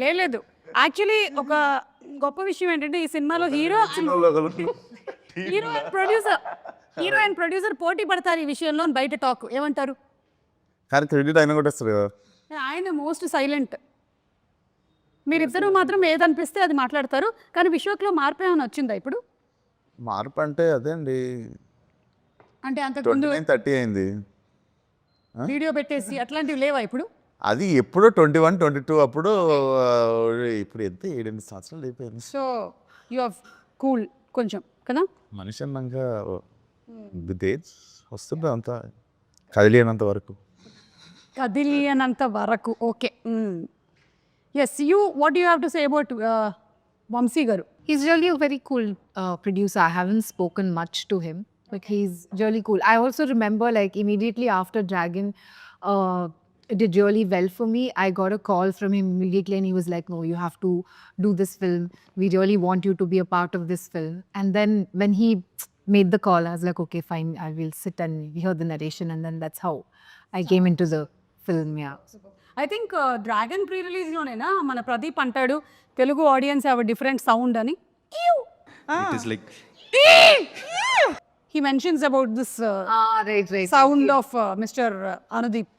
లేదు లేదు. యాక్చువల్లీ ఒక గొప్ప విషయం ఏంటంటే ఈ సినిమాలో hero hero and producer hero and producer పోటీ పడతారు ఈ విషయంలో బయట టాక్ ఏమంటారు? కానీ క్రెడిట్ అయినా కొట్టేస్తారు కదా. ఆయన మోస్ట్ సైలెంట్ మీరిద్దరూ మాత్రం ఏదనిపిస్తే అది మాట్లాడతారు. కానీ విశ్వక్లో మార్పు ఏమైనా వచ్చిందా ఇప్పుడు? మార్పు అంటే అదే అండి. అంటే అంతకు ట్వంటీ ముందు నైన్ థర్టీ అయింది. వీడియో పెట్టేసి అట్లాంటివి లేవా ఇప్పుడు? అది ఎప్పుడో ట్వంటీ వన్ ట్వంటీ టూ అప్పుడు ఇప్పుడు ఎంత ఏడెనిమిది సంవత్సరాలు అయిపోయింది. సో యు హావ్ కూల్ కొంచెం కదా? మనిషి అన్నాక hmm. దేజ్ వస్తుంది అంత కదిలేనంత వరకు. కదిలేనంత వరకు okay yes you what you have to say about Vamsi గారు? He's really very cool producer I haven't spoken much to him like he's really cool I also remember like immediately after Dragon did really well for me, I got a call from him immediately, and he was like, No, you have to do this film. We really want you to be a part of this film. And then when he made the call, I was like, Okay, fine, I will sit and hear the narration. And then that's how I came into the film. Yeah. I think dragon pre రిలీజ్లోనేనా మన ప్రదీప్ అంటాడు Telugu audience have different sound అని It is like he mentions about this Ah, right, right. Sound of mister Anudeep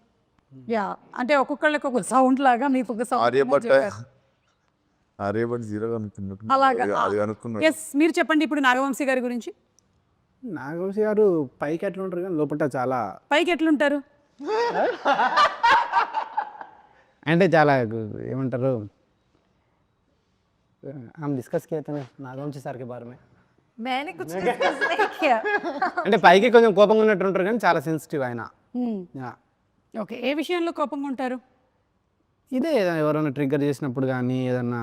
yeah అంటే ఒక్కొక్కళ్ళకి ఒక sound లాగా మీకు ఒక Aryabhata sound Aryabhata zero అనుకున్నట్టు అలాగా అది అనుకున్నాడు ఎస్ మీరు చెప్పండి ఇప్పుడు నాగవంశీ గారి గురించి నాగవంశీ గారు పైకి ఎట్లా ఉంటారు కానీ లోపల చాలా పైకి ఎట్లుంటారు అంటే చాలా ఏమంటారు हम डिस्कस किए थे ना नागवंशी సార్ కే బారే మే मैंने कुछ discuss नहीं किया అంటే పైకి కొంచెం కోపంగా ఉన్నట్టు ఉంటారు కానీ చాలా సెన్సిటివ్ ఆయన యా. ఓకే ఏ విషయంలో కోపంగా ఉంటారు ఇదే ఎవరైనా ట్రిగ్గర్ చేసినప్పుడు కానీ ఏదన్నా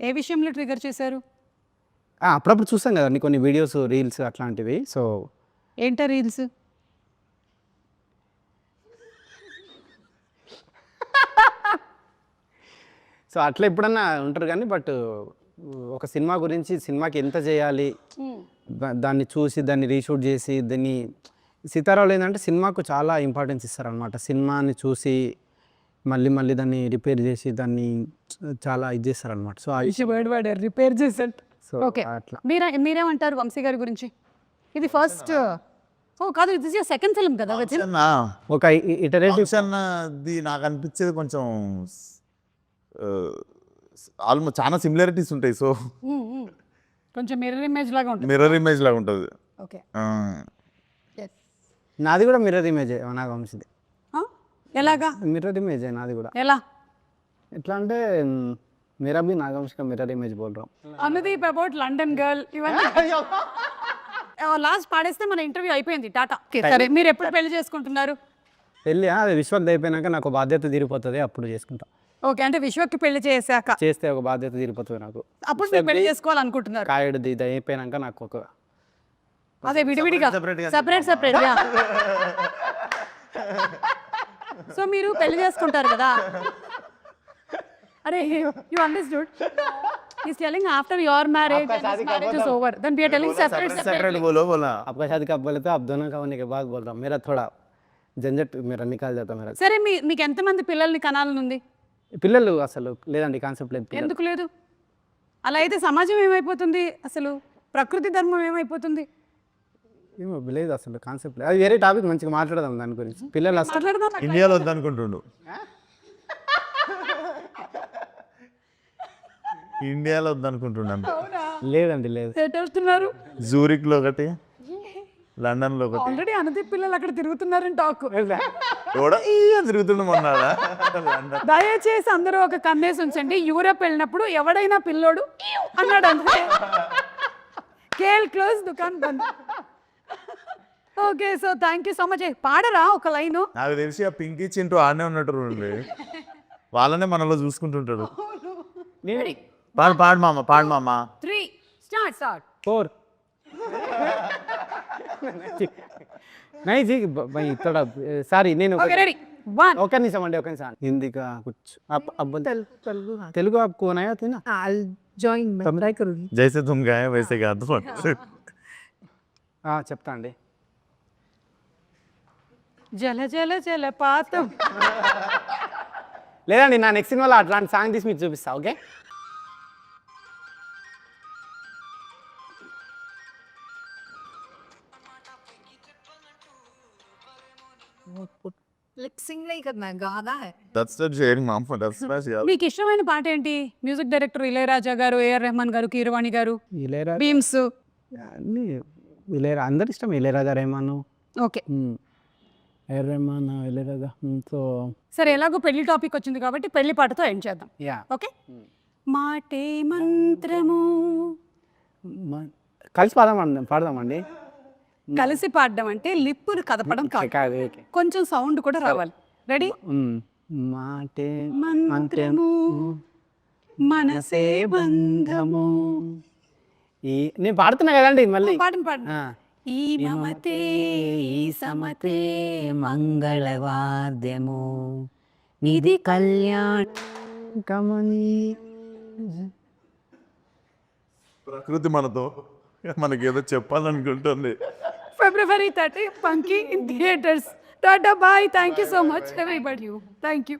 ఏ విషయంలో ట్రిగర్ చేశారు? ఆ, అప్పుడప్పుడు చూస్తాం కదండి కొన్ని వీడియోస్ రీల్స్ అట్లాంటివి. సో ఏంటా రీల్స్? సో అట్లా ఎప్పుడన్నా ఉంటారు కానీ బట్ ఒక సినిమా గురించి సినిమాకి ఎంత చేయాలి? దా- దాన్ని చూసి దాన్ని రీషూట్ చేసి దాన్ని సీతారావులు ఏంటంటే సినిమాకు చాలా ఇంపార్టెన్స్ ఇస్తారనమాట సినిమాని చూసి మళ్ళీ మళ్ళీ దాన్ని రిపేర్ చేసి దాన్ని చాలా ఇది చేస్తారనమాట సో రిపేర్ చేసేట్టు సో ఓకే. అట్లా. మీరే మీరేమంటారు వంశీ గారి గురించి? ఇది ఫస్ట్ ఓ కాదు ఇది సెకండ్ ఫిల్మ్ కదా him? ఒక ఇటరేటివ్ అది నాకు అనిపించేది కొంచెం ఆల్మోస్ట్ చాలా సిమిలారిటీస్ ఉంటాయి సో. కొంచెం మిర్రర్ ఇమేజ్ లాగా ఉంటుంది. మిర్రర్ ఇమేజ్ లాగా ఉంటుంది. ఓకే. నాది కూడా మిర్రర్ ఇమేజ్ నాగవంశిది ఎలాగా మిర్రర్ ఇమేజ్ నాది కూడా ఎలా ఎట్లా అంటే మ్, मेरा भी नागवंश का मिरर इमेज बोल रहा हूँ అనుదీప్ అబౌట్ లండన్ గర్ల్ ఇవన్నీ లాస్ట్ పాడేస్తే మన ఇంటర్వ్యూ అయిపోయింది టాటా సరే మీరు ఎప్పుడు పెళ్లి చేసుకుంటున్నారు పెళ్ళి ఆ, అది విశ్వక్ అయిపోయినాక నాకు బాధ్యత తీరిపోతుంది అప్పుడు చేసుకుంటా ఓకే అంటే విశ్వకి పెళ్లి చేశాక చేస్తే ఒక బాధ్యత తీరిపోతుంది నాకు అప్పుడు మీరు పెళ్లి చేసుకోవాలనుకుంటున్నారు కాయడు ఇది అయిపోయినాక నాకు ఒక అదే విడివిడిగా సెపరేట్ సెపరేట్ సో మీరు పెళ్లి చేసుకుంటారు కదా అరే you understood is telling after your marriage marriage is over then we are telling separate separate separate బోలో బోలా आपका शादी कब बोले तो आप दोनों का होने के बाद बोल रहा हूँ मेरा थोड़ा झंझट मेरा निकाल जाता मेरा సరే మీ మీకు ఎంతమంది పిల్లల్ని కనాలని ఉంది పిల్లలు అసలు లేదండి కాన్సెప్ట్ లేదు పిల్లలు ఎందుకు లేదు అలా అయితే సమాజం ఏమైపోతుంది అసలు ప్రకృతి ధర్మం ఏమైపోతుంది ఏమో లేదు అసలు కాన్సెప్ట్ లేదు అది వేరే టాపిక్ మంచిగా మాట్లాడదాం దాని గురించి. పిల్లలు అసలు మాట్లాడదాం ఇండియాలో వద్దనుకుంటుండు ఇండియాలో వద్దనుకుంటున్నాను లేదండి లేదు. ఎటు వెళ్తున్నారు జూరిక్లో ఒకటి లండన్లో ఒకటి. ఆల్రెడీ అనుదీప్ పిల్లలు అక్కడ తిరుగుతున్నారని టాక్. కూడా ఈ అని తిరుగుతుండు మొన్నాడా? లండన్. దయచేసి అందరూ ఒక కన్నేసి ఉంచండి. యూరప్ వెళ్ళినప్పుడు ఎవడైనా పిల్లోడు అన్నాడు అంతే కేల్ క్లోజ్ దుకాన్ బంద్. Okay so thank you so much పాడరా ఒక లైన్? నాకు తెలిసి ఆ పింకీ చింటూ ఆడనే ఉన్నట్టు వాళ్ళనే మనలో చూసుకుంటుంటాడు. పాడు పాడు మామ పాడు మామ. Three start start four nice ఇక్కడ సారీ నేను ఒక నిమిషం అండి ఒక నిమిషం. హిందీగా కూర్చు. తెలుగు ఆప్ కోన్ ఆయా తిన. జాయిన్ జైసే తుమ్ గాయ వైసే కాదు చెప్తా అండి. జల జల జల పాతం. లేదండి నా నెక్స్ట్ సినిమాలో అట్లాంటి సాంగ్ తీసి మీకు చూపిస్తా okay. That's the mom for that's మీకు ఇష్టమైన పాట ఏంటి? మ్యూజిక్ డైరెక్టర్ ఇళయరాజా గారు ఏఆర్ రెహమాన్ గారు కీరవాణి గారు అన్ని ఇలేరా అందరు ఇష్టం ఇలేరాజా రెహమాను. ఓకే. సో సరే ఎలాగో పెళ్ళి టాపిక్ వచ్చింది కాబట్టి పెళ్ళి పాటతో ఎండ్ చేద్దాం. యా. ఓకే? మాటే మంత్రము. కలిసి పాడదామండి పాడదామండి. కలిసి పాడడం అంటే లిప్పులు కదపడం కాదు. కొంచెం సౌండ్ కూడా రావాలి. రెడీ మాటే మంత్రము. మనసే బంధము. ఈ నేను పాడుతున్నా కదండి మళ్ళీ. పాడండి. ఆ. ఈ మమతే ఈ సమతే మంగళవాద్యము. ఇది కళ్యాణ. కమని ప్రకృతి మనతో మనకి ఏదో చెప్పాలనుకుంటుంది. February thirty funky in theatres. Tata bye. Thank you so much everybody thank you